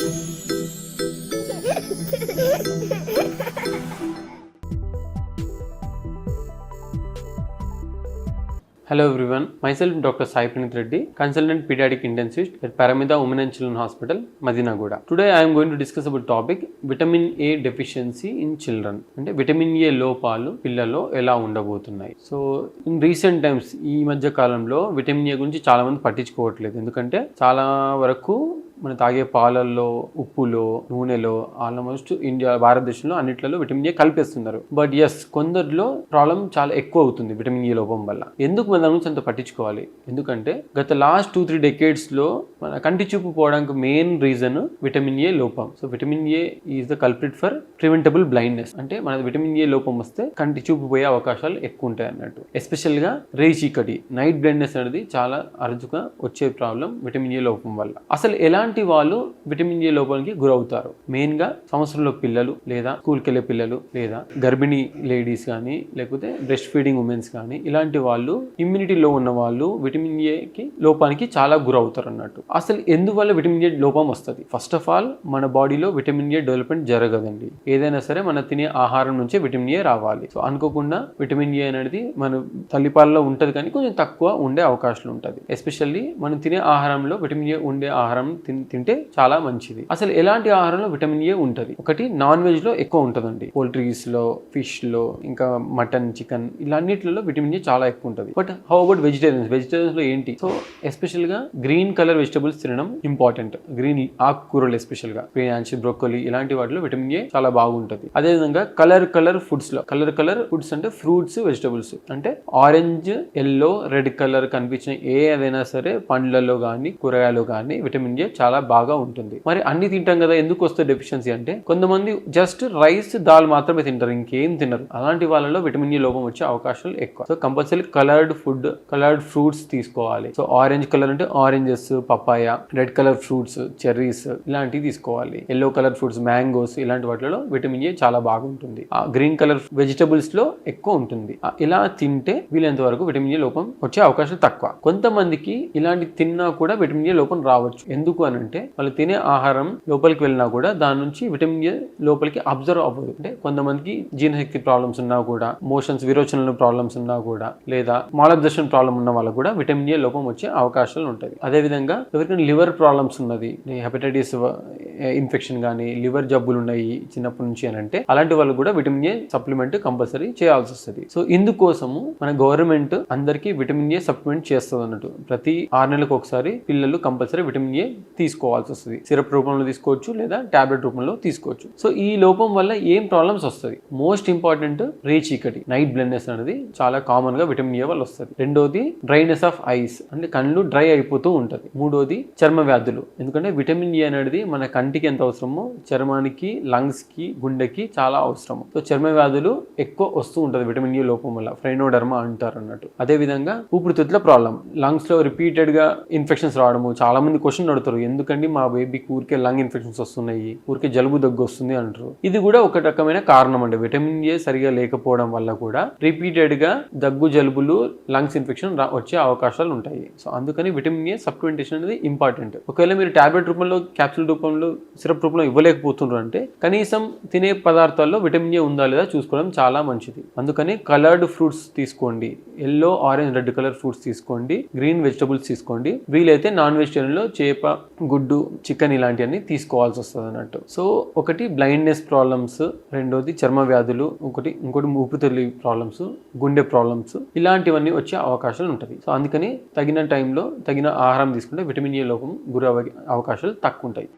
Hello everyone, myself Dr. Sai Pranit Reddy, consultant pediatric intensivist at Paramita Women and Children Hospital, Madinagoda. Today I am going to discuss about topic vitamin A deficiency in children. అంటే vitamin A లోపాలు పిల్లల్లో ఎలా ఉండబోతున్నాయి so in recent times ఈ మధ్య కాలంలో vitamin A గురించి చాలా మంది పట్టించుకోవట్లేదు ఎందుకంటే చాలా వరకు మనం తాగే పాలల్లో ఉప్పులో నూనెలో ఆల్మోస్ట్ ఇండియా భారతదేశంలో అన్నిట్లలో విటమిన్ ఏ కలిపేస్తున్నారు. బట్ ఎస్ కొందరిలో ప్రాబ్లం చాలా ఎక్కువ అవుతుంది విటమిన్ ఏ లోపం వల్ల. ఎందుకు మన దాని గురించి అంత పట్టించుకోవాలి? ఎందుకంటే గత లాస్ట్ టూ త్రీ డెకేడ్స్లో మన కంటి చూపు పోవడానికి మెయిన్ రీజన్ విటమిన్ ఏ లోపం. So vitamin A is the culprit for preventable blindness అంటే మన విటమిన్ ఏ లోపం వస్తే కంటి చూపు పోయే అవకాశాలు ఎక్కువ ఉంటాయి అన్నట్టు. ఎస్పెషల్గా రే చీకటి నైట్ బ్లైండ్నెస్ అనేది చాలా అరుదుగా వచ్చే ప్రాబ్లం విటమిన్ ఏ లోపం వల్ల. అసలు ఇలాంటి వాళ్ళు విటమిన్ ఏ లోపానికి గురవుతారు. మెయిన్గా సంవత్సరంలో పిల్లలు లేదా స్కూల్కి వెళ్ళే పిల్లలు లేదా గర్భిణీ లేడీస్ కానీ లేకపోతే బ్రెస్ట్ ఫీడింగ్ ఉమెన్స్ కానీ ఇలాంటి వాళ్ళు ఇమ్యూనిటీ లో ఉన్న వాళ్ళు విటమిన్ ఏకి లోపానికి చాలా గురవుతారు అన్నట్టు. అసలు ఎందువల్ల విటమిన్ ఏ లోపం వస్తుంది? ఫస్ట్ ఆఫ్ ఆల్ మన బాడీలో విటమిన్ ఏ డెవలప్మెంట్ జరగదండి. ఏదైనా సరే మన తినే ఆహారం నుంచే విటమిన్ ఏ రావాలి. సో అనుకోకుండా విటమిన్ ఏ అనేది మన తల్లిపాలలో ఉంటుంది కానీ కొంచెం తక్కువ ఉండే అవకాశాలు ఉంటుంది. ఎస్పెషల్లీ మనం తినే ఆహారంలో విటమిన్ ఏ ఉండే ఆహారం తిన తింటే చాలా మంచిది. అసలు ఎలాంటి ఆహారంలో విటమిన్ ఏ ఉంటుంది? ఒకటి నాన్ వెజ్లో ఎక్కువ ఉంటుందండి. పోల్ట్రీస్లో ఫిష్లో ఇంకా మటన్ చికెన్ ఇలా విటమిన్ ఏ చాలా ఎక్కువ ఉంటుంది. But how about vegetarians? వెజిటేరియన్స్లో ఏంటి? సో ఎస్పెషల్గా గ్రీన్ కలర్ వెజిటబుల్స్ తినడం ఇంపార్టెంట్. గ్రీన్ ఆకుకూరలు ఎస్పెషల్గా స్పినాచ్ బ్రోకలీ ఇలాంటి వాటిలో విటమిన్ ఏ చాలా బాగుంటుంది. అదే విధంగా కలర్ కలర్ ఫుడ్స్లో కలర్ కలర్ ఫుడ్స్ అంటే ఫ్రూట్స్ వెజిటబుల్స్. అంటే ఆరెంజ్ ఎల్లో రెడ్ కలర్ కనిపించిన ఏ ఏదైనా సరే పండ్లలో కానీ కూరగాయలు కానీ విటమిన్ ఏ చాలా బాగా ఉంటుంది. మరి అన్ని తింటాం కదా ఎందుకు వస్తే డెఫిషియన్సీ అంటే కొంతమంది జస్ట్ రైస్ దాల్ మాత్రమే తింటారు ఇంకేం తినరు. అలాంటి వాళ్ళలో విటమిన్ ఈ e లోపం వచ్చే అవకాశాలు ఎక్కువ. So compulsory coloured food coloured fruits తీసుకోవాలి. సో ఆరెంజ్ కలర్ అంటే oranges papaya red colour fruits cherries ఇలాంటివి తీసుకోవాలి. ఎల్లో కలర్ ఫ్రూట్స్ మ్యాంగోస్ ఇలాంటి వాటిలో విటమిన్ ఏ e చాలా బాగుంటుంది ఆ గ్రీన్ కలర్ వెజిటబుల్స్లో ఎక్కువ ఉంటుంది. ఇలా తింటే వీలైనంత వరకు విటమిన్ ఏ e లోపం వచ్చే అవకాశం తక్కువ. కొంతమందికి ఇలాంటి తిన్నా కూడా విటమిన్ ఏ లోపం రావచ్చు. ఎందుకు అని అంటే వాళ్ళు తినే ఆహారం లోపలికి వెళ్ళినా కూడా దాని నుంచి విటమిన్ ఏ లోపలికి అబ్జర్వ్ అవ్వదు. అంటే కొంతమందికి జీర్ణశక్తి ప్రాబ్లమ్స్ ఉన్నా కూడా మోషన్స్ విరోచనలు ప్రాబ్లమ్స్ ఉన్నా కూడా లేదా మాలబ్జర్షన్ ప్రాబ్లం ఉన్న వాళ్ళకు కూడా విటమిన్ ఏ లోపం వచ్చే అవకాశాలు ఉంటాయి. అదే విధంగా ఎవరికైనా లివర్ ప్రాబ్లమ్స్ ఉన్నది హెపటైటిస్ ఇన్ఫెక్షన్ కానీ లివర్ జబ్బులు ఉన్నాయి చిన్నప్పటి నుంచి అని అంటే అలాంటి వాళ్ళు కూడా విటమిన్ ఏ సప్లిమెంట్ కంపల్సరీ చేయాల్సి వస్తుంది. సో ఇందుకోసము మన గవర్నమెంట్ అందరికీ విటమిన్ ఏ సప్లిమెంట్ చేస్తుంది అన్నట్టు ప్రతి ఆరు నెలలకు ఒకసారి పిల్లలు కంపల్సరీ విటమిన్ ఏ తీసుకోవాల్సి వస్తుంది. సిరప్ రూపంలో తీసుకోవచ్చు లేదా టాబ్లెట్ రూపంలో తీసుకోవచ్చు. సో ఈ లోపం వల్ల ఏం ప్రాబ్లమ్స్ వస్తుంది? మోస్ట్ ఇంపార్టెంట్ రే చీకటి నైట్ బ్లెండ్నెస్ అనేది చాలా కామన్గా విటమిన్ ఏ వల్ల వస్తుంది. రెండోది డ్రైనెస్ ఆఫ్ ఐస్ అంటే కళ్ళు డ్రై అయిపోతూ ఉంటుంది. మూడోది చర్మ వ్యాధులు ఎందుకంటే విటమిన్ ఏ అనేది మన కంటికి ఎంత అవసరమో చర్మానికి లంగ్స్కి గుండెకి చాలా అవసరము. సో చర్మ వ్యాధులు ఎక్కువ వస్తూ ఉంటుంది విటమిన్ ఏ లోపం వల్ల. ఫ్రైనోడర్మా అంటారు అన్నట్టు. అదే విధంగా ఊపిరితిత్తుల ప్రాబ్లం లంగ్స్లో రిపీటెడ్గా ఇన్ఫెక్షన్స్ రావడము చాలా మంది క్వశ్చన్ అడుగుతారు ఎందుకండి మా బేబీకి ఊరికే లంగ్ ఇన్ఫెక్షన్స్ వస్తున్నాయి ఊరికే జలుబు దగ్గు వస్తుంది అంటారు. ఇది కూడా ఒక రకమైన కారణం అండి. విటమిన్ ఏ సరిగా లేకపోవడం వల్ల కూడా రిపీటెడ్గా దగ్గు జలుబులు లంగ్స్ ఇన్ఫెక్షన్ రా- వచ్చే అవకాశాలు ఉంటాయి. సో అందుకని విటమిన్ ఏ సప్లిమెంటేషన్ అనేది ఇంపార్టెంట్ ఒకవేళ మీరు టాబ్లెట్ రూపంలో క్యాప్సూల్ రూపంలో సిరప్ రూపంలో ఇవ్వలేకపోతున్నారు అంటే కనీసం తినే పదార్థాల్లో విటమిన్ ఏ ఉందా లేదా చూసుకోవడం చాలా మంచిది. అందుకని కలర్డ్ ఫ్రూట్స్ తీసుకోండి. Yellow orange red colour fruits తీసుకోండి. గ్రీన్ వెజిటబుల్స్ తీసుకోండి. వీలైతే నాన్ వెజిటేరియన్లో చేప గుడ్డు చికెన్ ఇలాంటివన్నీ తీసుకోవాల్సి వస్తుంది అన్నట్టు. సో ఒకటి బ్లైండ్నెస్ ప్రాబ్లమ్స్ రెండోది చర్మ వ్యాధులు ఒకటి ఇంకోటి ఊపిరితిత్తుల ప్రాబ్లమ్స్ గుండె ప్రాబ్లమ్స్ ఇలాంటివన్నీ వచ్చే అవకాశాలు ఉంటుంది. సో అందుకని తగిన టైంలో తగిన ఆహారం తీసుకుంటే విటమిన్ ఏ e లోపం గురవే అవకాశాలు తక్కువ ఉంటాయి